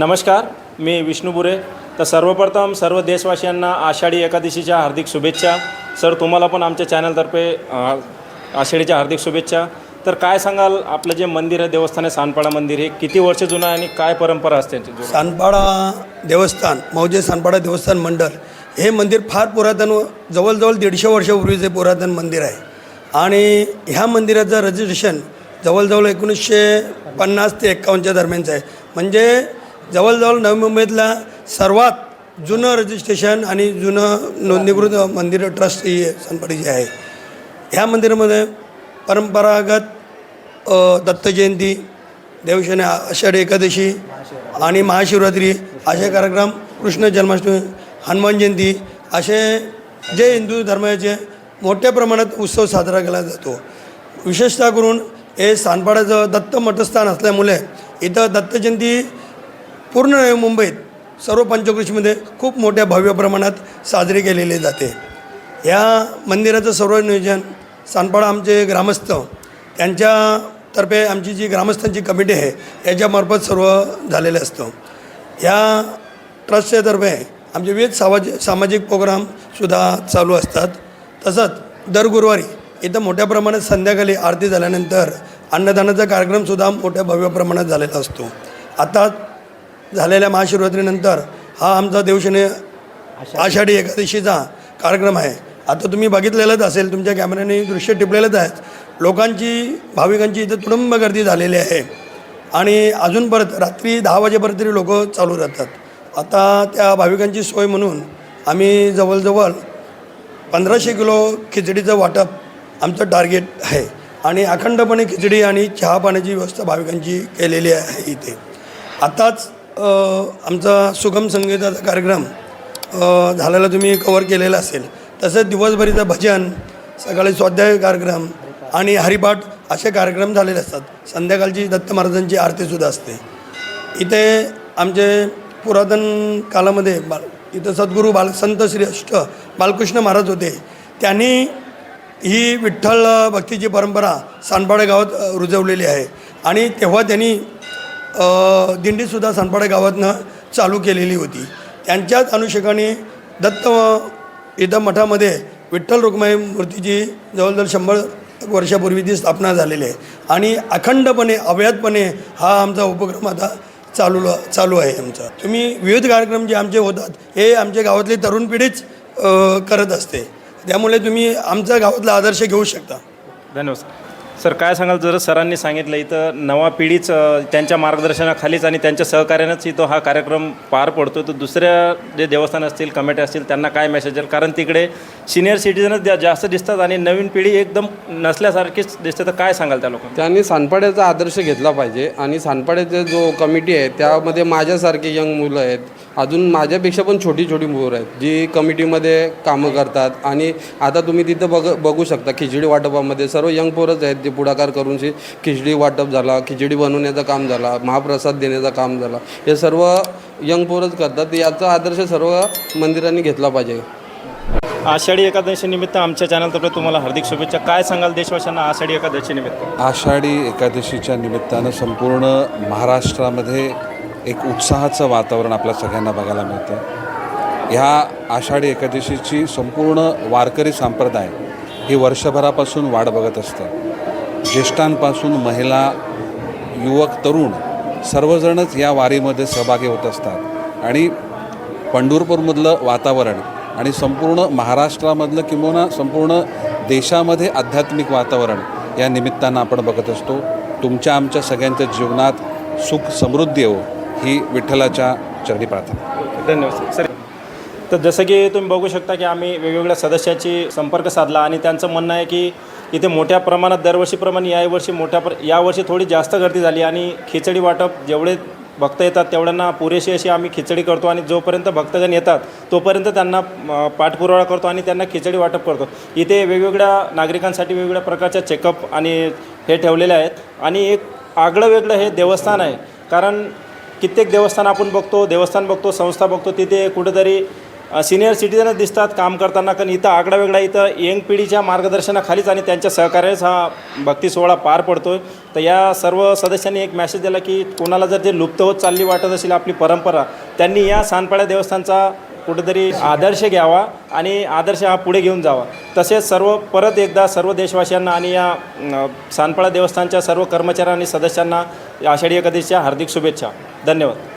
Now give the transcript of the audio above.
नमस्कार मी विष्णू बुरे. तर सर्वप्रथम सर्व देशवासियांना आषाढी एकादशीच्या हार्दिक शुभेच्छा. सर तुम्हाला पण आमच्या चॅनलतर्फे आषाढीच्या हार्दिक शुभेच्छा. तर काय सांगाल आपलं जे मंदिर आहे देवस्थान आहे सानपाडा मंदिर हे किती वर्ष जुनं आहे आणि काय परंपरा असते सानपाडा देवस्थान मौजे सानपाडा देवस्थान मंडळ हे मंदिर फार पुरातन जवळजवळ दीडशे वर्षापूर्वीचे पुरातन मंदिर आहे. आणि ह्या मंदिराचं रजिस्ट्रेशन जवळजवळ एकोणीसशे पन्नास ते एक्कावन्नच्या दरम्यानचं आहे. म्हणजे जवळजवळ नवी मुंबईतला सर्वात जुनं रजिस्ट्रेशन आणि जुनं नोंदणीकृत मंदिर ट्रस्ट ही सानपाडीची आहे. ह्या मंदिरामध्ये परंपरागत दत्तजयंती दत्त आषाढी एकादशी आणि महाशिवरात्री असे कार्यक्रम कृष्ण जन्माष्टमी हनुमान जयंती असे जे हिंदू धर्माचे मोठ्या प्रमाणात उत्सव साजरा केला जातो. विशेषतः करून हे सानपाड्याचं दत्त मठस्थान असल्यामुळे इथं दत्तजयंती पूर्ण नवी मुंबईत सर्व पंचकृषीमध्ये खूप मोठ्या भव्य प्रमाणात साजरी केलेली जाते. या मंदिराचं सर्व नियोजन सानपाडा आमचे ग्रामस्थ त्यांच्यातर्फे आमची जी ग्रामस्थांची कमिटी आहे याच्यामार्फत सर्व झालेलं असतं. या ट्रस्टच्या तर्फे आमचे विविध सामाजिक सामाजिक प्रोग्रामसुद्धा चालू असतात. तसंच दर गुरुवारी इथं मोठ्या प्रमाणात संध्याकाळी आरती झाल्यानंतर अन्नदानाचा कार्यक्रमसुद्धा मोठ्या भव्य प्रमाणात झालेला असतो. आता झालेल्या महाशिवरात्रीनंतर हा आमचा देवशने आषाढी. एकादशीचा कार्यक्रम आहे. आता तुम्ही बघितलेलंच असेल तुमच्या कॅमेऱ्याने दृश्य टिपलेलंच आहे लोकांची भाविकांची इथं तुडुंब गर्दी झालेली आहे. आणि अजून परत रात्री दहा वाजेपर्यंत तरी लोक चालू राहतात. आता त्या भाविकांची सोय म्हणून आम्ही जवळजवळ पंधराशे किलो खिचडीचं वाटप आमचं टार्गेट आहे. आणि अखंडपणे खिचडी आणि चहा पाण्याची व्यवस्था भाविकांची केलेली आहे इथे. आताच आमचा सुगम संगीताचा कार्यक्रम झालेला तुम्ही कवर केलेला असेल. तसंच दिवसभरीचं भजन सकाळी स्वाध्याय कार्यक्रम आणि हरिपाठ असे कार्यक्रम झालेले असतात. संध्याकाळची दत्त महाराजांची आरतीसुद्धा असते. इथे आमचे पुरातन कालामध्ये बाल इथं सद्गुरू बाल संत श्री अष्ट बालकृष्ण महाराज होते. त्यांनी ही विठ्ठल भक्तीची परंपरा सांडपाडे गावात रुजवलेली आहे. आणि तेव्हा त्यांनी दिंडीसुद्धा सानपाडे गावातनं चालू केलेली होती. त्यांच्याच अनुषंगाने दत्त इथं मठामध्ये विठ्ठल रुक्माई मूर्तीची जवळजवळ शंभर वर्षापूर्वी ती स्थापना झालेली आहे. आणि अखंडपणे अव्याहतपणे हा आमचा उपक्रम आता चालू चालू आहे आमचा. तुम्ही विविध कार्यक्रम जे आमचे होतात हे आमच्या गावातली तरुण पिढीच करत असते. त्यामुळे तुम्ही आमच्या गावातला आदर्श घेऊ शकता. धन्यवाद सर. काय सांगाल? जर सरांनी सांगितलं इथं नवा पिढीच त्यांच्या मार्गदर्शनाखालीच आणि त्यांच्या सहकार्यानेच इथं हा कार्यक्रम पार पडतो तर दुसऱ्या जे देवस्थान असतील कमिटी असतील त्यांना काय मेसेज आहे कारण तिकडे सिनियर सिटीजनच जा- जास्त दिसतात आणि नवीन पिढी एकदम नसल्यासारखीच दिसते. तर काय सांगाल त्या लोकांना? त्यांनी सानपाड्याचा आदर्श घेतला पाहिजे आणि सानपाड्याचे जो कमिटी आहे त्यामध्ये माझ्यासारखे यंग मुलं आहेत अजून माझ्यापेक्षा पण छोटी छोटी मुलं आहेत जी कमिटीमध्ये कामं करतात. आणि आता तुम्ही तिथं बघ बघू शकता खिचडी वाटपामध्ये सर्व यंग पोरच आहेत जे पुढाकार करून शे- खिचडी वाटप झाला खिचडी बनवण्याचं काम झाला महाप्रसाद देण्याचं काम झाला. हे सर्व यंग पोरच करतात. याचा आदर्श सर्व मंदिरांनी घेतला पाहिजे. आषाढी एकादशी निमित्त आमच्या चॅनलतर्फे तुम्हाला हार्दिक शुभेच्छा. काय सांगाल देशवासियांना आषाढी एकादशी निमित्त? आषाढी एकादशीच्या निमित्तानं संपूर्ण महाराष्ट्रामध्ये एक उत्साहाचं वातावरण आपल्या सगळ्यांना बघायला मिळतं ह्या आषाढी एकादशीची संपूर्ण वारकरी संप्रदाय ही वर्षभरापासून वाट बघत असतं. ज्येष्ठांपासून महिला युवक तरुण सर्वजणच या वारीमध्ये सहभागी होत असतात. आणि पंढरपूरमधलं वातावरण आणि संपूर्ण महाराष्ट्रामधलं किंवा संपूर्ण देशामध्ये आध्यात्मिक वातावरण या निमित्तानं आपण बघत असतो. तुमच्या आमच्या सगळ्यांच्या जीवनात सुख समृद्धी येऊ ही विठ्ठलाच्या चरणी प्रार्थना. धन्यवाद सर. तर जसं की तुम्ही बघू शकता की आम्ही वेगवेगळ्या सदस्याची संपर्क साधला आणि त्यांचं म्हणणं आहे की इथे मोठ्या प्रमाणात दरवर्षीप्रमाणे यावर्षी मोठ्या प्र यावर्षी थोडी जास्त गर्दी झाली आणि खिचडी वाटप जेवढे भक्त येतात तेवढ्यांना पुरेशी अशी आम्ही खिचडी करतो आणि जोपर्यंत भक्तजण येतात तोपर्यंत त्यांना पाठपुरावा करतो आणि त्यांना खिचडी वाटप करतो. इथे वेगवेगळ्या नागरिकांसाठी वेगवेगळ्या प्रकारच्या चेकअप आणि हे ठेवलेले आहेत. आणि एक आगळं वेगळं हे देवस्थान आहे. कारण कित्येक देवस्थान आपण बघतो देवस्थान बघतो संस्था बघतो तिथे कुठेतरी सिनियर सिटीजनच दिसतात काम करताना. कारण इथं आगडा वेगळा इथं यंग पिढीच्या मार्गदर्शनाखालीच आणि त्यांच्या सहकार्यच हा भक्ती सोहळा पार पडतो आहे तर या सर्व सदस्यांनी एक मॅसेज दिला की कोणाला जर ते लुप्त होत चालली वाटत असेल आपली परंपरा त्यांनी या सानपाड्या देवस्थानचा कुठेतरी आदर्श घ्यावा आणि आदर्श हा पुढे घेऊन जावा. तसेच सर्व परत एकदा सर्व देशवासियांना आणि या सानपाळा देवस्थानच्या सर्व कर्मचाऱ्यांनी आणि सदस्यांना आषाढी एकादशीच्या हार्दिक शुभेच्छा. धन्यवाद.